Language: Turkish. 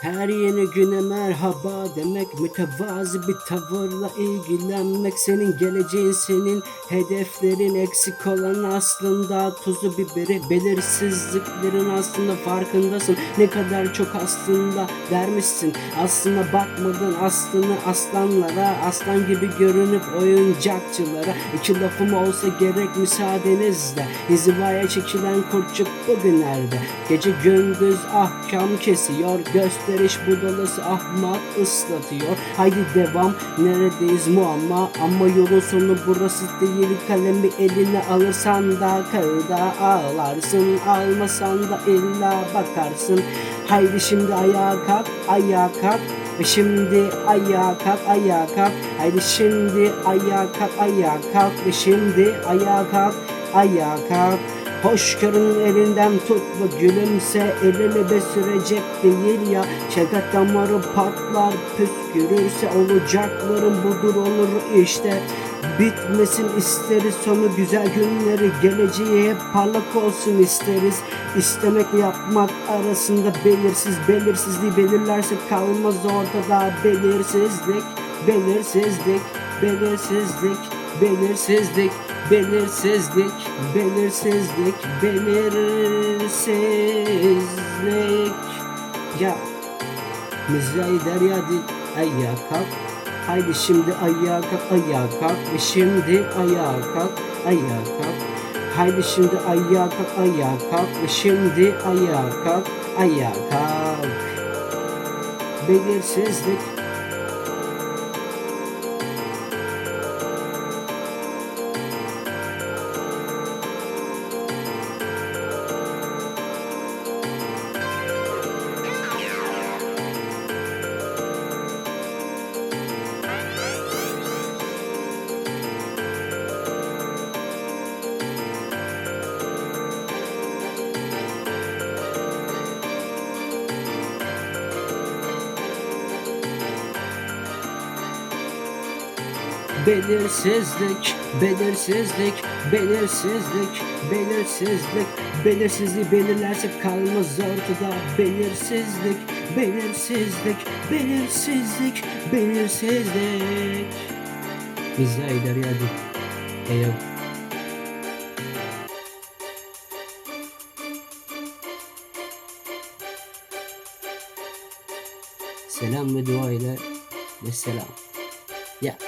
Her yeni güne merhaba demek mütevazi bir tavırla ilgilenmek senin geleceğin senin hedeflerin eksik olan aslında tuzu biberi belirsizliklerin aslında farkındasın. Ne kadar çok aslında vermişsin aslında bakmadın aslını aslanlara aslan gibi görünüp oyuncakçılara. İki lafım olsa gerek müsaadenizle İnzivaya çekilen kurtçuk bugünlerde. Gece gündüz ahkam kesiyor Gösteriş budalası ahmak ıslatıyor. Haydi devam neredeyiz muamma? Ama yolun sonu burası değil. Kalemi eline alırsan da kağıda ağlarsın. Almasan da illa bakarsın. Haydi şimdi ayağa kalk ayağa kalk. Şimdi ayağa kalk ayağa kalk. Haydi şimdi ayağa kalk ayağa kalk. Ve şimdi ayağa kalk ayağa kalk Hoşgörünün elinden tut ve gülümse Elini be sürecek değil ya. Şekat damarı patlar püskürürse Olacakların budur olur işte. Bitmesin isteriz sonu güzel günleri Geleceği hep parlak olsun isteriz. İstemekle yapmak arasında belirsiz Belirsizliği belirlerse kalmaz ortada Belirsizlik, belirsizlik, belirsizlik, belirsizlik Belirsizlik, belirsizlik, belirsizlik. Ya Mizrahi derya değil ayağa kalk. Haydi şimdi ayağa kalk ayağa kalk. Ve şimdi ayağa kalk ayağa kalk. Haydi şimdi ayağa kalk ayağa kalk. Ve şimdi ayağa kalk ayağa kalk. Belirsizlik Belirsizlik, belirsizlik, belirsizlik, belirsizlik, belirsizliği belirlersek kalmaz ortada belirsizlik, belirsizlik, belirsizlik, belirsizlik. Bize ileri hadi. Eyo. Selam ve dua ile ve selam. Ya.